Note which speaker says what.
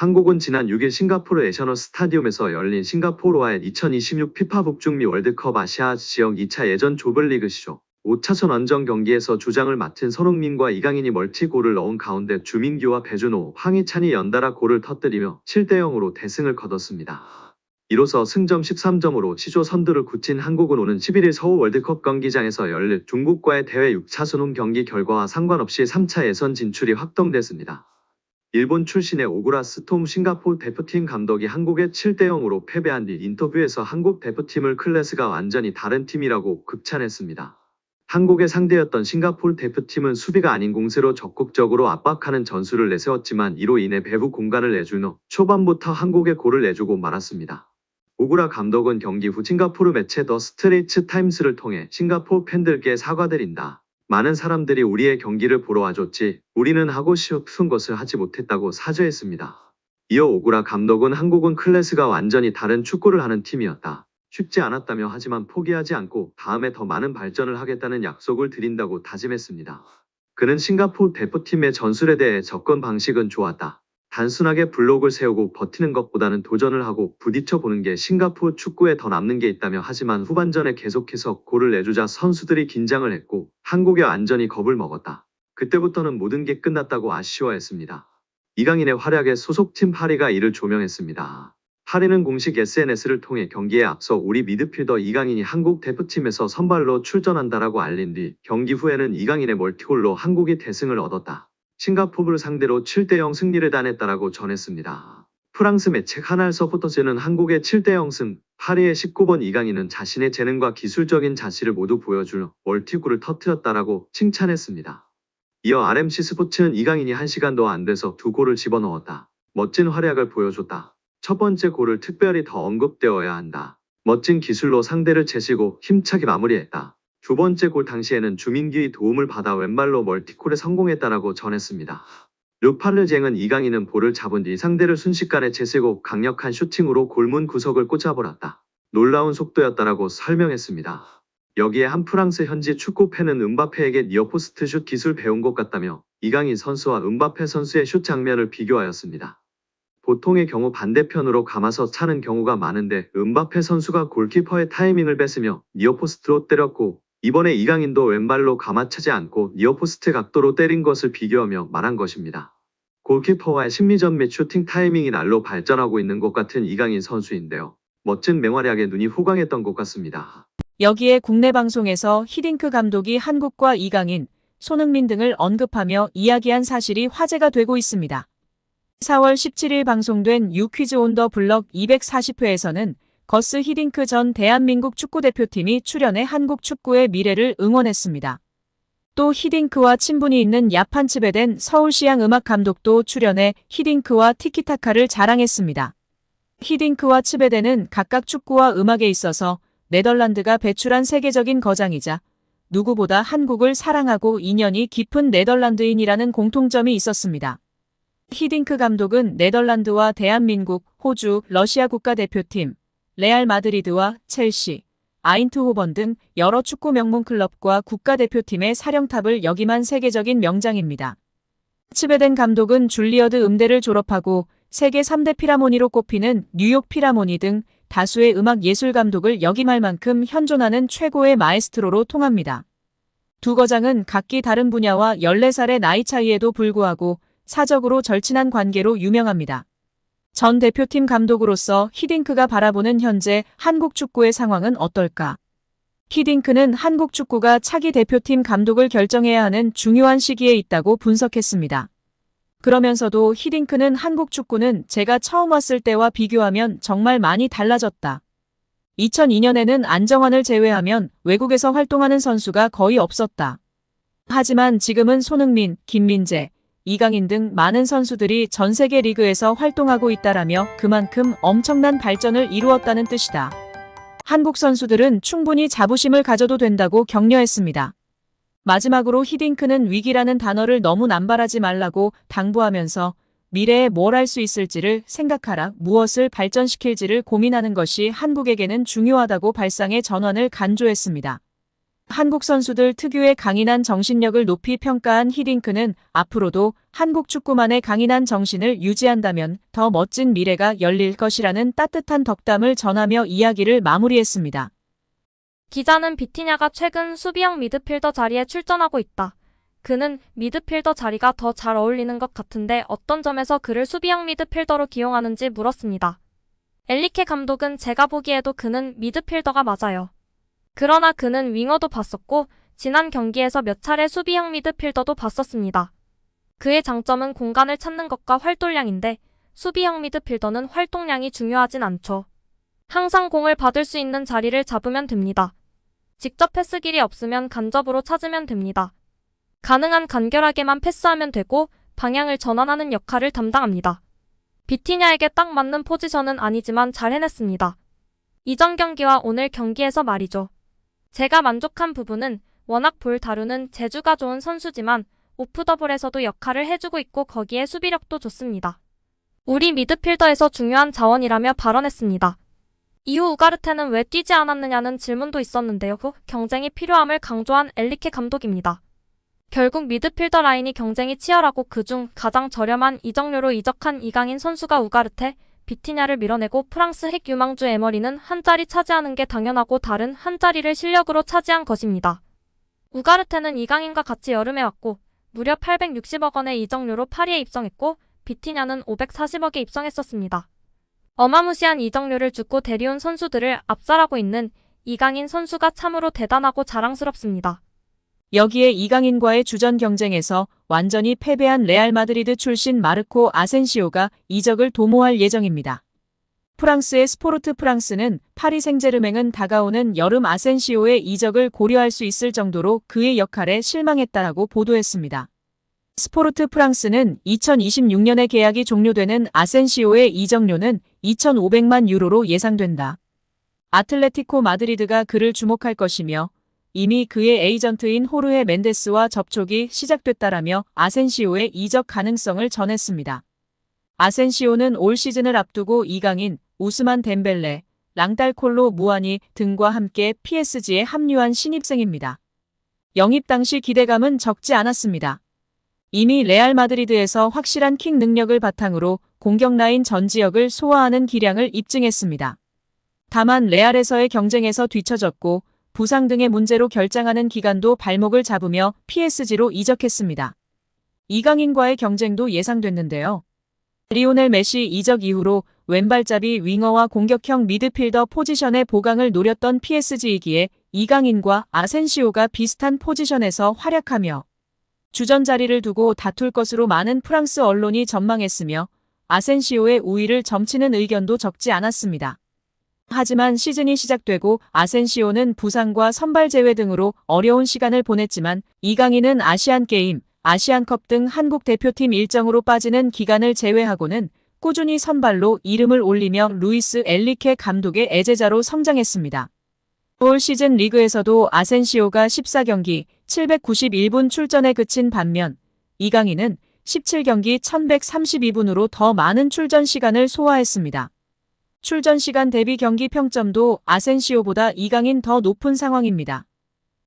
Speaker 1: 한국은 지난 6일 싱가포르 애셔널 스타디움에서 열린 싱가포르와의 2026 피파 북중미 월드컵 아시아 지역 2차 예전 조별리그 시조 5차전 원정 경기에서 주장을 맡은 손흥민과 이강인이 멀티골을 넣은 가운데 주민규와 배준호, 황희찬이 연달아 골을 터뜨리며 7대0으로 대승을 거뒀습니다. 이로써 승점 13점으로 시조 선두를 굳힌 한국은 오는 11일 서울 월드컵 경기장에서 열릴 중국과의 대회 6차 수능 경기 결과와 상관없이 3차 예선 진출이 확정됐습니다. 일본 출신의 오구라 스톰 싱가포르 대표팀 감독이 한국에 7대0으로 패배한 뒤 인터뷰에서 한국 대표팀을 클래스가 완전히 다른 팀이라고 극찬했습니다. 한국의 상대였던 싱가포르 대표팀은 수비가 아닌 공세로 적극적으로 압박하는 전술을 내세웠지만 이로 인해 배부 공간을 내준 후 초반부터 한국에 골을 내주고 말았습니다. 오구라 감독은 경기 후 싱가포르 매체 더 스트레이츠 타임스를 통해 싱가포르 팬들께 사과드린다. 많은 사람들이 우리의 경기를 보러 와줬지 우리는 하고 싶은 것을 하지 못했다고 사죄했습니다. 이어 오구라 감독은 한국은 클래스가 완전히 다른 축구를 하는 팀이었다. 쉽지 않았다며 하지만 포기하지 않고 다음에 더 많은 발전을 하겠다는 약속을 드린다고 다짐했습니다. 그는 싱가포르 대표팀의 전술에 대해 접근 방식은 좋았다. 단순하게 블록을 세우고 버티는 것보다는 도전을 하고 부딪혀 보는 게 싱가포르 축구에 더 남는 게 있다며 하지만 후반전에 계속해서 골을 내주자 선수들이 긴장을 했고 한국에 완전히 겁을 먹었다. 그때부터는 모든 게 끝났다고 아쉬워했습니다. 이강인의 활약에 소속팀 파리가 이를 조명했습니다. 파리는 공식 SNS를 통해 경기에 앞서 우리 미드필더 이강인이 한국 대표팀에서 선발로 출전한다라고 알린 뒤 경기 후에는 이강인의 멀티골로 한국이 대승을 얻었다. 싱가포르를 상대로 7대0 승리를 단했다라고 전했습니다. 프랑스 매체 하날 서포터즈는 한국의 7대0 승, 파리의 19번 이강인은 자신의 재능과 기술적인 자질을 모두 보여줄 멀티골을 터뜨렸다라고 칭찬했습니다. 이어 RMC 스포츠는 이강인이 1시간도 안 돼서 두 골을 집어넣었다. 멋진 활약을 보여줬다. 첫 번째 골을 특별히 더 언급되어야 한다. 멋진 기술로 상대를 제치고 힘차게 마무리했다. 두 번째 골 당시에는 주민기의 도움을 받아 왼발로 멀티콜에 성공했다라고 전했습니다. 르파르쟁은 이강인은 볼을 잡은 뒤 상대를 순식간에 제치고 강력한 슈팅으로 골문 구석을 꽂아버렸다. 놀라운 속도였다라고 설명했습니다. 여기에 한 프랑스 현지 축구 팬은 은바페에게 니어포스트 슛 기술 배운 것 같다며 이강인 선수와 은바페 선수의 슛 장면을 비교하였습니다. 보통의 경우 반대편으로 감아서 차는 경우가 많은데 은바페 선수가 골키퍼의 타이밍을 뺏으며 니어포스트로 때렸고 이번에 이강인도 왼발로 감아차지 않고 니어포스트 각도로 때린 것을 비교하며 말한 것입니다. 골키퍼와의 심리전 및 슈팅 타이밍이 날로 발전하고 있는 것 같은 이강인 선수인데요. 멋진 맹활약에 눈이 호강했던 것 같습니다.
Speaker 2: 여기에 국내 방송에서 히딩크 감독이 한국과 이강인, 손흥민 등을 언급하며 이야기한 사실이 화제가 되고 있습니다. 4월 17일 방송된 유퀴즈 온 더 블럭 240회에서는 거스 히딩크 전 대한민국 축구대표팀이 출연해 한국 축구의 미래를 응원했습니다. 또 히딩크와 친분이 있는 야판츠베 된 서울시향 음악 감독도 출연해 히딩크와 티키타카를 자랑했습니다. 히딩크와 츠베데는 각각 축구와 음악에 있어서 네덜란드가 배출한 세계적인 거장이자 누구보다 한국을 사랑하고 인연이 깊은 네덜란드인이라는 공통점이 있었습니다. 히딩크 감독은 네덜란드와 대한민국, 호주, 러시아 국가대표팀, 레알 마드리드와 첼시, 아인트호번 등 여러 축구 명문 클럽과 국가대표팀의 사령탑을 역임한 세계적인 명장입니다. 츠베덴 감독은 줄리어드 음대를 졸업하고 세계 3대 피라모니로 꼽히는 뉴욕 피라모니 등 다수의 음악 예술 감독을 역임할 만큼 현존하는 최고의 마에스트로로 통합니다. 두 거장은 각기 다른 분야와 14살의 나이 차이에도 불구하고 사적으로 절친한 관계로 유명합니다. 전 대표팀 감독으로서 히딩크가 바라보는 현재 한국 축구의 상황은 어떨까? 히딩크는 한국 축구가 차기 대표팀 감독을 결정해야 하는 중요한 시기에 있다고 분석했습니다. 그러면서도 히딩크는 한국 축구는 제가 처음 왔을 때와 비교하면 정말 많이 달라졌다. 2002년에는 안정환을 제외하면 외국에서 활동하는 선수가 거의 없었다. 하지만 지금은 손흥민, 김민재, 이강인 등 많은 선수들이 전 세계 리그에서 활동하고 있다라며 그만큼 엄청난 발전을 이루었다는 뜻이다. 한국 선수들은 충분히 자부심을 가져도 된다고 격려했습니다. 마지막으로 히딩크는 위기라는 단어를 너무 남발하지 말라고 당부하면서 미래에 뭘 할 수 있을지를 생각하라 무엇을 발전시킬지를 고민하는 것이 한국에게는 중요하다고 발상의 전환을 간조했습니다. 한국 선수들 특유의 강인한 정신력을 높이 평가한 히딩크는 앞으로도 한국 축구만의 강인한 정신을 유지한다면 더 멋진 미래가 열릴 것이라는 따뜻한 덕담을 전하며 이야기를 마무리했습니다.
Speaker 3: 기자는 비티냐가 최근 수비형 미드필더 자리에 출전하고 있다. 그는 미드필더 자리가 더 잘 어울리는 것 같은데 어떤 점에서 그를 수비형 미드필더로 기용하는지 물었습니다. 엘리케 감독은 제가 보기에도 그는 미드필더가 맞아요. 그러나 그는 윙어도 봤었고 지난 경기에서 몇 차례 수비형 미드필더도 봤었습니다. 그의 장점은 공간을 찾는 것과 활동량인데 수비형 미드필더는 활동량이 중요하진 않죠. 항상 공을 받을 수 있는 자리를 잡으면 됩니다. 직접 패스 길이 없으면 간접으로 찾으면 됩니다. 가능한 간결하게만 패스하면 되고 방향을 전환하는 역할을 담당합니다. 비티냐에게 딱 맞는 포지션은 아니지만 잘 해냈습니다. 이전 경기와 오늘 경기에서 말이죠. 제가 만족한 부분은 워낙 볼 다루는 재주가 좋은 선수지만 오프 더블에서도 역할을 해주고 있고 거기에 수비력도 좋습니다. 우리 미드필더에서 중요한 자원이라며 발언했습니다. 이후 우가르테는 왜 뛰지 않았느냐는 질문도 있었는데요. 후 경쟁이 필요함을 강조한 엘리케 감독입니다. 결국 미드필더 라인이 경쟁이 치열하고 그중 가장 저렴한 이적료로 이적한 이강인 선수가 우가르테, 비티냐를 밀어내고 프랑스 핵 유망주 에머리는 한 자리 차지하는 게 당연하고 다른 한 자리를 실력으로 차지한 것입니다. 우가르테는 이강인과 같이 여름에 왔고 무려 860억 원의 이적료로 파리에 입성했고 비티냐는 540억에 입성했었습니다. 어마무시한 이적료를 주고 데려온 선수들을 압살하고 있는 이강인 선수가 참으로 대단하고 자랑스럽습니다.
Speaker 2: 여기에 이강인과의 주전 경쟁에서 완전히 패배한 레알 마드리드 출신 마르코 아센시오가 이적을 도모할 예정입니다. 프랑스의 스포르트 프랑스는 파리 생제르맹은 다가오는 여름 아센시오의 이적을 고려할 수 있을 정도로 그의 역할에 실망했다라고 보도했습니다. 스포르트 프랑스는 2026년에 계약이 종료되는 아센시오의 이적료는 2,500만 유로로 예상된다. 아틀레티코 마드리드가 그를 주목할 것이며 이미 그의 에이전트인 호르헤 멘데스와 접촉이 시작됐다라며 아센시오의 이적 가능성을 전했습니다. 아센시오는 올 시즌을 앞두고 이강인, 우스만 덴벨레, 랑달콜로 무아니 등과 함께 PSG에 합류한 신입생입니다. 영입 당시 기대감은 적지 않았습니다. 이미 레알 마드리드에서 확실한 킥 능력을 바탕으로 공격 라인 전 지역을 소화하는 기량을 입증했습니다. 다만 레알에서의 경쟁에서 뒤처졌고 부상 등의 문제로 결장하는 기간도 발목을 잡으며 PSG로 이적했습니다. 이강인과의 경쟁도 예상됐는데요. 리오넬 메시 이적 이후로 왼발잡이 윙어와 공격형 미드필더 포지션의 보강을 노렸던 PSG이기에 이강인과 아센시오가 비슷한 포지션에서 활약하며 주전 자리를 두고 다툴 것으로 많은 프랑스 언론이 전망했으며 아센시오의 우위를 점치는 의견도 적지 않았습니다. 하지만 시즌이 시작되고 아센시오는 부상과 선발 제외 등으로 어려운 시간을 보냈지만 이강인은 아시안게임, 아시안컵 등 한국 대표팀 일정으로 빠지는 기간을 제외하고는 꾸준히 선발로 이름을 올리며 루이스 엘리케 감독의 애제자로 성장했습니다. 올 시즌 리그에서도 아센시오가 14경기 791분 출전에 그친 반면 이강인은 17경기 1132분으로 더 많은 출전 시간을 소화했습니다. 출전 시간 대비 경기 평점도 아센시오보다 이강인 더 높은 상황입니다.